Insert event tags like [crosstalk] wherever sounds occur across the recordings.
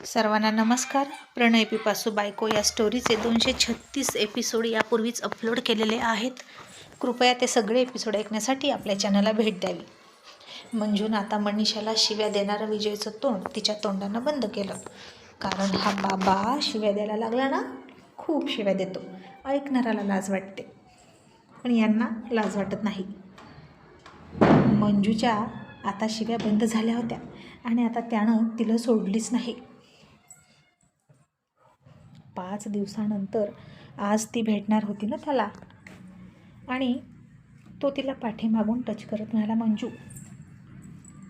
सर्वांना नमस्कार. प्रणय पिपासू बायको या स्टोरीचे दोनशे छत्तीस एपिसोड यापूर्वीच अपलोड केलेले आहेत. कृपया ते सगळे एपिसोड ऐकण्यासाठी आपल्या चॅनलला भेट द्यावी. मंजून आता मनीषाला शिव्या देणारं विजयचं तोंड तिच्या तोंडानं बंद केलं. कारण हा बाबा शिव्या द्यायला लागला ना खूप शिव्या देतो. ऐकणाऱ्याला लाज वाटते. पण यांना लाज वाटत नाही. मंजूच्या आता शिव्या बंद झाल्या होत्या आणि आता त्यानं तिला सोडलीच नाही. पाच दिवसानंतर आज ती भेटणार होती ना त्याला. आणि तो तिला पाठीमागून टच करत म्हणाला मंजू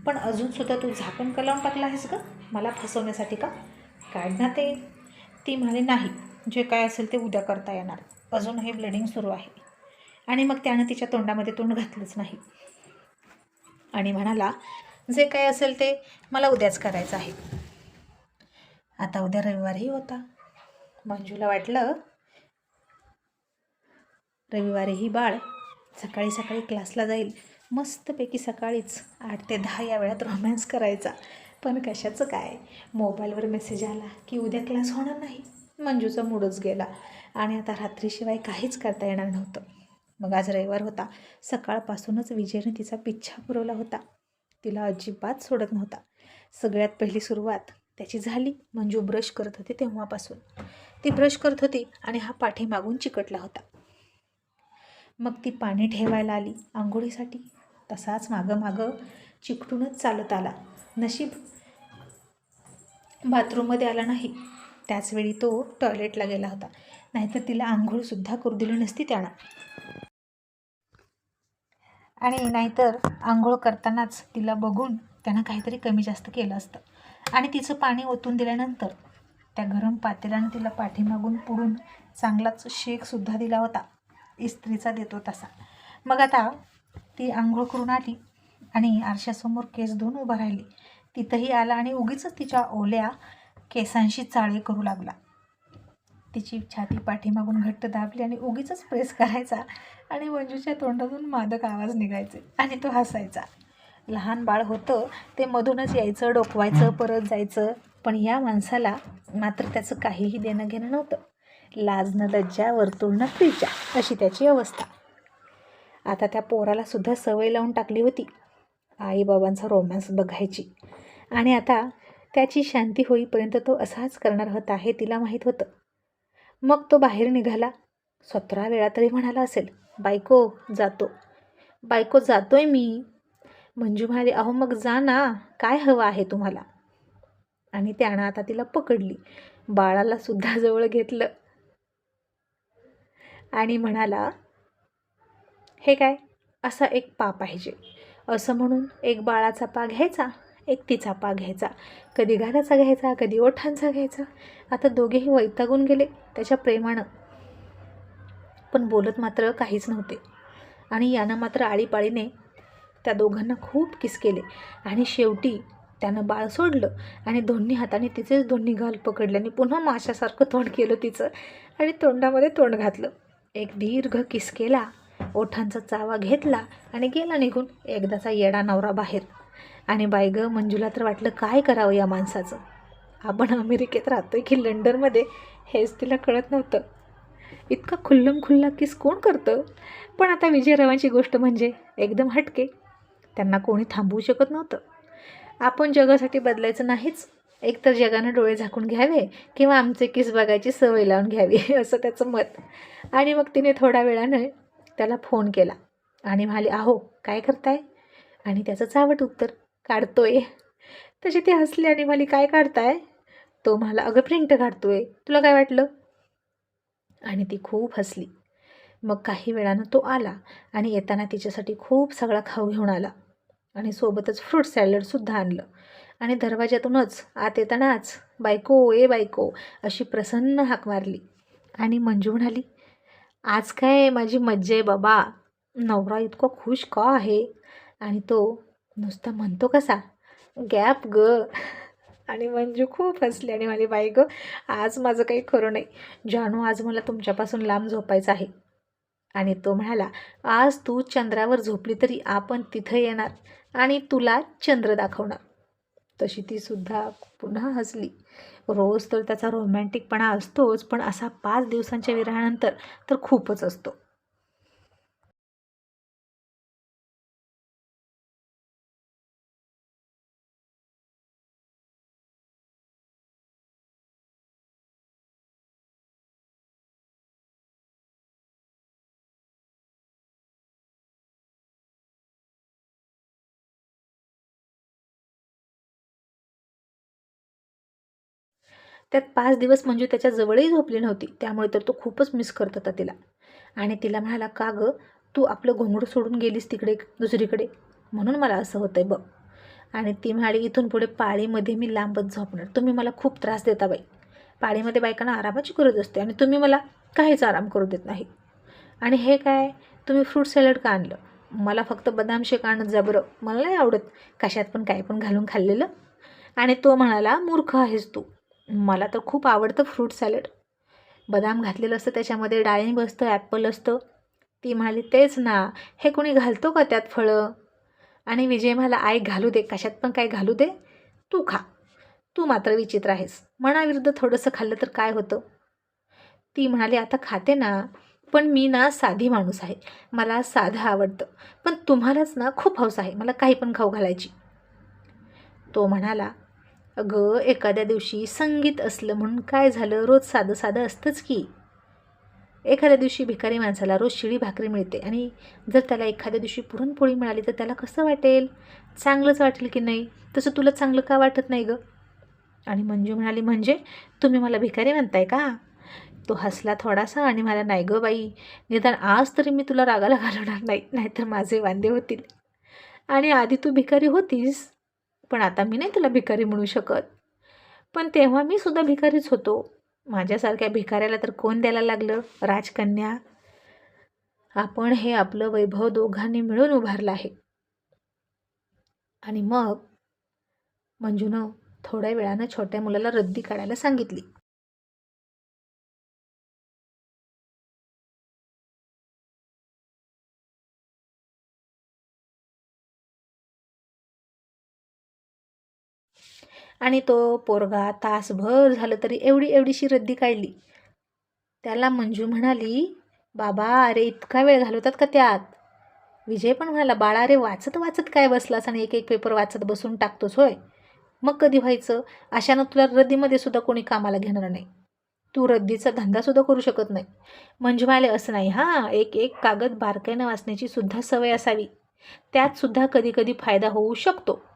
पण अजूनसुद्धा तू झाकण कलावून टाकला आहेस का मला फसवण्यासाठी का? काढ ना ते. ती म्हणाली नाही जे काय असेल ते उद्या करता येणार. अजून हे ब्लिडिंग सुरू आहे. आणि मग त्यानं तिच्या तोंडामध्ये तोंड घातलंच नाही. आणि म्हणाला जे काय असेल ते मला उद्याच करायचं आहे. आता उद्या रविवारही होता. मंजूला वाटलं. रविवारी ही बाळ सकाळी सकाळी क्लासला जाईल. मस्तपैकी सकाळीच आठ ते दहा या वेळात रोमॅन्स करायचा. पण कशाचं काय? मोबाईलवर मेसेज आला की उद्या क्लास होणार नाही. मंजूचा मूडच गेला. आणि आता रात्रीशिवाय काहीच करता येणार नव्हतं. मग आज रविवार होता. सकाळपासूनच विजयने तिचा पिच्छा पुरवला होता. तिला अजिबात सोडत नव्हता. सगळ्यात पहिली सुरुवात त्याची झाली. मंजू ब्रश करत होती तेव्हापासून. ती ब्रश करत होती आणि हा पाठीमागून चिकटला होता. मग ती पाणी ठेवायला आली. आंघोळीसाठी तसाच मागं मागं चिकटूनच चालत आला. नशीब बाथरूममध्ये आला नाही. त्याचवेळी तो टॉयलेटला गेला होता. नाहीतर तिला आंघोळसुद्धा करू दिली नसती त्यानं. आणि नाहीतर आंघोळ करतानाच तिला बघून त्यानं काहीतरी कमी जास्त केलं असतं. आणि तिचं पाणी ओतून दिल्यानंतर त्या गरम पातेल्यानं तिला पाठीमागून पुढून चांगलाच शेकसुद्धा दिला होता. इस्त्रीचा देतो तसा. मग आता ती आंघोळ करून आली आणि आरशासमोर केस धुवून उभा राहिली. तिथंही आला आणि उगीच तिच्या ओल्या केसांशी चाळे करू लागला. तिची छाती पाठीमागून घट्ट दाबली आणि उगीच प्रेस करायचा आणि मंजूच्या तोंडातून मादक आवाज निघायचे आणि तो हसायचा. लहान बाळ होतं ते मधूनच यायचं डोकवायचं परत जायचं. पण या माणसाला मात्र त्याचं काहीही देणं घेणं नव्हतं. लाज न लज्जा वर्तुळ न प्रिजा अशी त्याची अवस्था. आता त्या पोराला सुद्धा सवय लावून टाकली होती आईबाबांचा रोमॅन्स बघायची. आणि आता त्याची शांती होईपर्यंत तो असाच करणार होता हे तिला माहीत होतं. मग तो बाहेर निघाला. सतरा वेळा तरी म्हणाला असेल बायको जातो. बायको जातोय मी. मंजू म्हणाली अहो मग जा ना. काय हवं आहे तुम्हाला? आणि त्यानं आता तिला पकडली. बाळाला सुद्धा [laughs] जवळ घेतलं. आणि म्हणाला हे काय? असा एक पा पाहिजे असं म्हणून एक बाळाचा पा घ्यायचा एक तिचा पा घ्यायचा. कधी घराचा घ्यायचा कधी ओठांचा घ्यायचा. आता दोघेही वैतागून गेले त्याच्या प्रेमानं. पण बोलत मात्र काहीच नव्हते. आणि यानं मात्र आळीपाळीने त्या दोघांना खूप किस केले. आणि शेवटी त्यानं बाळ सोडलं आणि दोन्ही हाताने तिचेच दोन्ही गाल पकडले आणि पुन्हा माशासारखं तोंड केलं तिचं आणि तोंडामध्ये तोंड घातलं. एक दीर्घ किस केला ओठांचा चावा घेतला आणि गेला निघून एकदाचा येडा नवरा बाहेर. आणि बाय ग मंजूला तर वाटलं काय करावं या माणसाचं? आपण अमेरिकेत राहतोय की लंडनमध्ये हेच तिला कळत नव्हतं. इतका खुल्लम खुल्ला किस कोण करतं? पण आता विजयरावांची गोष्ट म्हणजे एकदम हटके. त्यांना कोणी थांबवू शकत नव्हतं. आपण जगासाठी बदलायचं नाहीच. एकतर जगानं डोळे झाकून घ्यावे किंवा आमचे किस बघायची सवय लावून घ्यावी [laughs] असं त्याचं मत. आणि मग तिने थोड्या वेळानं त्याला फोन केला. आणि म्हणाली आहो काय करताय? आणि त्याचं चावट उत्तर काढतोय. तशी ती हसली आणि म्हणाली काय काढताय? तो मला अगं प्रिंट काढतोय. तुला काय वाटलं? आणि ती खूप हसली. मग काही वेळानं तो आला आणि येताना तिच्यासाठी खूप सगळा खाऊ घेऊन आला. आणि सोबतच फ्रूट सॅलडसुद्धा आणलं. आणि दरवाज्यातूनच आत येतानाच बायको ए बायको अशी प्रसन्न हाक मारली. आणि मंजू म्हणाली आज काय माझी मज्जा आहे बाबा. नवरा इतका खुश का आहे? आणि तो नुसता म्हणतो कसा गॅप ग. आणि मंजू खूप हसली आणि माझी बाई ग आज माझं काही खरं नाही. जानू आज मला तुमच्यापासून लांब झोपायचं आहे. आणि तो म्हणाला आज तू चंद्रावर झोपली तरी आपण तिथं येणार आणि तुला चंद्र दाखवणार. तशी ती सुद्धा पुन्हा हसली. रोज तर त्याचा रोमॅन्टिकपणा असतोच पण असा पाच दिवसांच्या विरहानंतर तर खूपच असतो. त्यात पाच दिवस मंजू त्याच्या जवळही झोपली नव्हती त्यामुळे तर तो खूपच मिस करत होता तिला. आणि तिला म्हणाला का गं तू आपलं घोंगडं सोडून गेलीस तिकडे दुसरीकडे? म्हणून मला असं होतं आहे बघ. आणि ती म्हणाली इथून पुढे पाळीमध्ये मी लांबच झोपणार. तुम्ही मला खूप त्रास देता बाई. पाळीमध्ये बायकांना आरामाची गरज असते आणि तुम्ही मला काहीच आराम करू देत नाही. आणि हे काय? तुम्ही फ्रूट सॅलड का आणलं? मला फक्त बदाम शेक आणत जा बरं. मला नाही आवडत कशात पण काय पण घालून खाल्लेलं. आणि तो म्हणाला मूर्ख आहेस तू. मला तर खूप आवडतं फ्रूट सॅलड. बदाम घातलेलं असतं त्याच्यामध्ये डाळिंब असतं ॲपल असतं. ती म्हणाली तेच ना हे कोणी घालतो का त्यात फळं? आणि विजय मला आई घालू दे कशात पण काय घालू दे तू खा. तू मात्र विचित्र आहेस. मनाविरुद्ध थोडंसं खाल्लं तर काय होतं? ती म्हणाली आता खाते ना पण मी ना साधी माणूस आहे. मला साधं आवडतं. पण तुम्हालाच ना खूप हौस आहे. मला काही पण खाऊ घालायची. तो म्हणाला अगं एखाद्या दिवशी संगीत असलं म्हणून काय झालं? रोज साधं साधं असतंच की. एखाद्या दिवशी भिकारी माणसाला रोज शिळी भाकरी मिळते आणि जर त्याला एखाद्या दिवशी पुरणपोळी मिळाली तर त्याला कसं वाटेल? चांगलंच वाटेल की नाही? तसं तुला चांगलं का वाटत नाही गं? आणि मंजू म्हणाली म्हणजे? तुम्ही मला भिकारी म्हणताय का? तो हसला थोडासा आणि मला नाही गं बाई निदान आज तरी मी तुला रागाला घालवणार नाही नाहीतर माझे वांदे होतील. आणि आधी तू भिकारी होतीस? पण आता मी नाही तुला भिकारी म्हणू शकत. पण तेव्हा मी सुद्धा भिकारीच होतो. माझ्यासारख्या भिकाऱ्याला तर कोण द्यायला लागलं? राजकन्या. आपण हे आपलं वैभव दोघांनी मिळून उभारलं आहे. आणि मग मंजूनं थोड्या वेळानं छोट्या मुलाला रद्दी काढायला सांगितली. आणि तो पोरगा तासभर झालं तरी एवढी एवढीशी रद्दी काढली. त्याला मंजू म्हणाली बाबा अरे इतका वेळ घालवतात का त्यात? विजय पण म्हणाला बाळा अरे वाचत वाचत काय बसलास आणि एक एक पेपर वाचत बसून टाकतोस होय? मग कधी व्हायचं? अशानं तुला रद्दीमध्ये सुद्धा कोणी कामाला घेणार नाही. तू रद्दीचा धंदासुद्धा करू शकत नाही. मंजू म्हणाले असं नाही हां एक एक कागद बारकाईनं वाचण्याची सुद्धा सवय असावी. त्यात सुद्धा कधी कधी फायदा होऊ शकतो.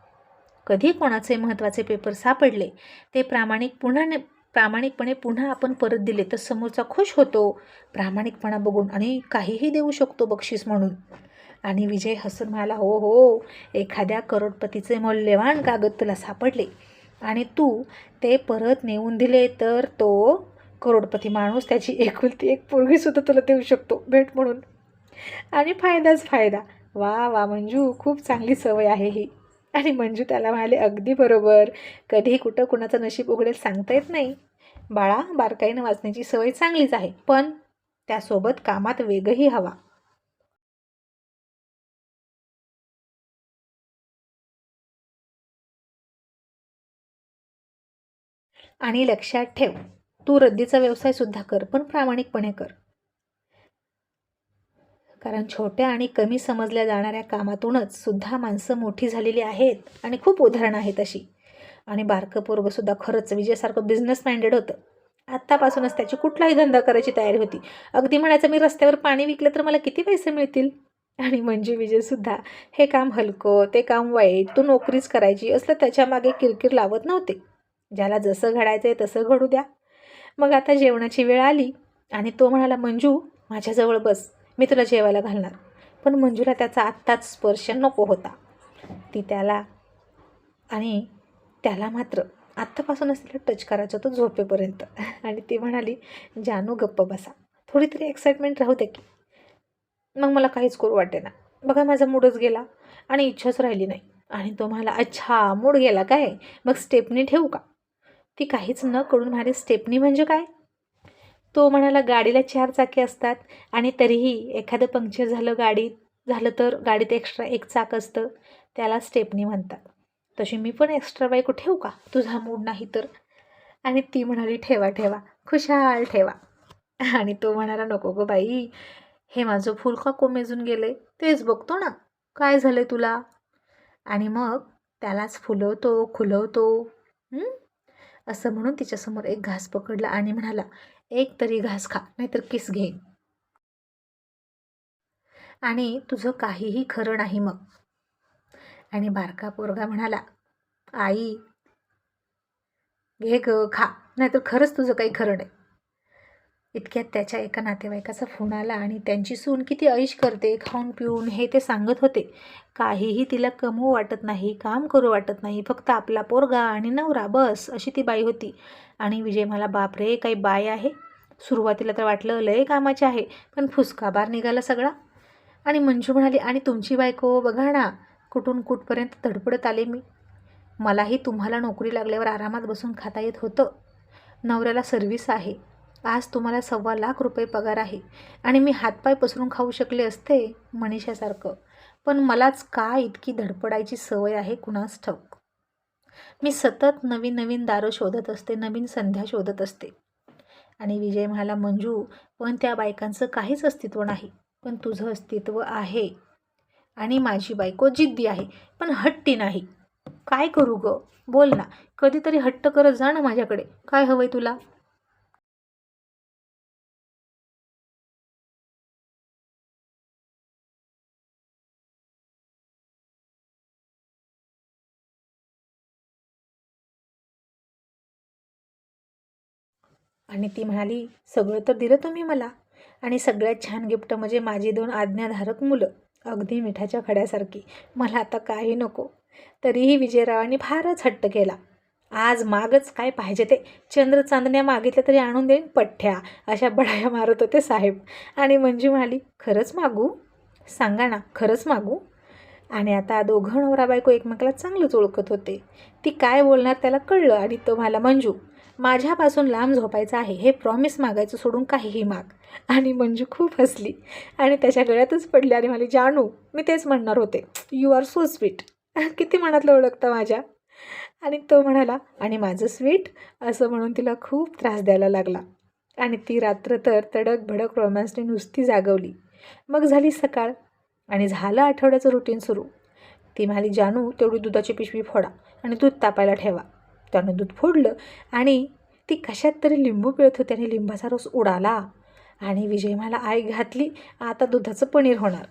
कधी कोणाचे महत्त्वाचे पेपर सापडले ते प्रामाणिक पुन्हा ने प्रामाणिकपणे पुन्हा आपण परत दिले तर समोरचा खुश होतो. प्रामाणिकपणा बघून आणि काहीही देऊ शकतो बक्षीस म्हणून. आणि विजय हसून म्हणाला हो हो एखाद्या करोडपतीचे मौल्यवान कागद तुला सापडले आणि तू ते परत नेऊन दिले तर तो करोडपती माणूस त्याची एकुलती एक पोरगीसुद्धा तुला देऊ शकतो भेट म्हणून. आणि फायदाच फायदा. वा वा मंजू खूप चांगली सवय आहे ही. आणि मंजू त्याला म्हणाले अगदी बरोबर. कधीही कुठं कुणाचं नशीब उघडेल सांगता येत नाही. बाळा बारकाईनं वाचण्याची सवय चांगलीच आहे पण त्यासोबत कामात वेगही हवा. आणि लक्षात ठेव तू रद्दीचा व्यवसाय सुद्धा कर पण प्रामाणिकपणे कर. कारण छोट्या आणि कमी समजल्या जाणाऱ्या कामातूनच सुद्धा माणसं मोठी झालेली आहेत आणि खूप उदाहरणं आहेत अशी. आणि बारकं पोरगंसुद्धा खरंच विजयसारखं बिझनेस माइंडेड होतं. आत्तापासूनच त्याची कुठलाही धंदा करायची तयारी होती. अगदी म्हणायचं मी रस्त्यावर पाणी विकलं तर मला किती पैसे मिळतील? आणि म्हणजे विजयसुद्धा हे काम हलकं ते काम वाईट तू नोकरीच करायची असलं त्याच्यामागे किरकिर लावत नव्हते. ज्याला जसं घडायचं आहे तसं घडू द्या. मग आता जेवणाची वेळ आली आणि तो म्हणाला मंजू माझ्याजवळ बस. मी तुला जेवायला घालणार. पण मंजूला त्याचा आत्ताच स्पर्श नको होता. ती त्याला आणि त्याला मात्र आत्तापासूनच तिला टच करायचं होतं झोपेपर्यंत. आणि ती म्हणाली जानू गप्प बसा. थोडी तरी एक्साइटमेंट राहू दे की. मग मला काहीच करू वाटे ना. बघा माझा मूडच गेला आणि इच्छाच राहिली नाही. आणि तो म्हणाला अच्छा मूड गेला काय? मग स्टेपनी ठेवू का? ती काहीच न करून म्हणाली स्टेपनी म्हणजे काय? तो म्हणाला गाडीला चार चाके असतात आणि तरीही एखादं पंक्चर झालं गाडीत झालं तर गाडीत एक्स्ट्रा एक चाक असतं. त्याला स्टेपनी म्हणतात. तशी मी पण एक्स्ट्रा बायको ठेवू का? तुझा मूड नाही तर. आणि ती म्हणाली ठेवा ठेवा. खुशाल ठेवा. आणि तो म्हणाला नको गो बाई. हे माझं फुल का कोमेजून गेले तेच बघतो ना. काय झालं तुला? आणि मग त्यालाच फुलवतो खुलवतो. असं म्हणून तिच्यासमोर एक घास पकडला आणि म्हणाला एक तरी घास खा नाहीतर किस घेईन. आणि तुझं काहीही खरं नाही मग. आणि बारका पोरगा म्हणाला आई घे ग खा नाहीतर खरंच तुझं काही खरं नाही. इतक्यात त्याच्या एका नातेवाईकाचा फोन आला आणि त्यांची सून किती ऐश करते खाऊन पिऊन हे ते सांगत होते. काहीही तिला कमवू वाटत नाही काम करू वाटत नाही फक्त आपला पोरगा आणि नवरा बस अशी ती बाई होती. आणि विजय मला बापरे काही बाय आहे? सुरुवातीला तर वाटलं लय कामाचे आहे पण फुसकाबार निघाला सगळा. आणि मंजू म्हणाली आणि तुमची बायको बघा ना कुठून कुठपर्यंत धडपडत आले मी. मलाही तुम्हाला नोकरी लागल्यावर आरामात बसून खाता येत होतं. नवऱ्याला सर्व्हिस आहे. आज तुम्हाला सव्वा लाख रुपये पगार आहे आणि मी हातपाय पसरून खाऊ शकले असते मनीषासारखं. पण मलाच का इतकी धडपडायची सवय आहे कुणास ठाऊक? मी सतत नवीन नवीन दारं शोधत असते नवीन संध्या शोधत असते. आणि विजय म्हणाला मंजू पण त्या बायकांचं काहीच अस्तित्व नाही. पण तुझं अस्तित्व आहे. आणि माझी बायको जिद्दी आहे पण हट्टी नाही. काय करू ग? बोल ना. कधीतरी हट्ट करत जा ना माझ्याकडे. काय हवंय तुला? आणि ती म्हणाली सगळं तर दिलं तुम्ही मला. आणि सगळ्यात छान गिफ्ट म्हणजे माझी दोन आज्ञाधारक मुलं अगदी मिठाच्या खड्यासारखी. मला आता काही नको. तरीही विजयरावांनी फारच हट्ट केला. आज मागच काय पाहिजे ते? चंद्र चांदण्या मागितल्या तरी आणून देईन पठ्ठ्या अशा बढाया मारत होते साहेब. आणि मंजू म्हणाली खरंच मागू? सांगा ना खरंच मागू? आणि आता दोघं नवरा बायको एकमेकाला चांगलंच ओळखत होते. ती काय बोलणार त्याला कळलं आणि तो म्हणाला मंजू माझ्यापासून लांब झोपायचं आहे हे प्रॉमिस मागायचं सोडून काहीही माग. आणि मंजू खूप हसली. आणि त्याच्या गळ्यातच पडली आणि मला जानू मी तेच म्हणणार होते. यू आर सो स्वीट किती मनातलं ओळखतं माझ्या. आणि तो म्हणाला आणि माझं स्वीट असं म्हणून तिला खूप त्रास द्यायला लागला. आणि ती रात्र तर तडक भडक रोमॅन्सने नुसती जागवली. मग झाली सकाळ आणि झालं आठवड्याचं रुटीन सुरू. ती म्हणाली जानू तेवढी दुधाची पिशवी फोडा आणि दूध तापायला ठेवा. त्यानं दूध फोडलं आणि ती कशात तरी लिंबू पिळत होती आणि लिंबाचा रस उडाला. आणि विजय मला आई घातली आता दुधाचं पनीर होणार.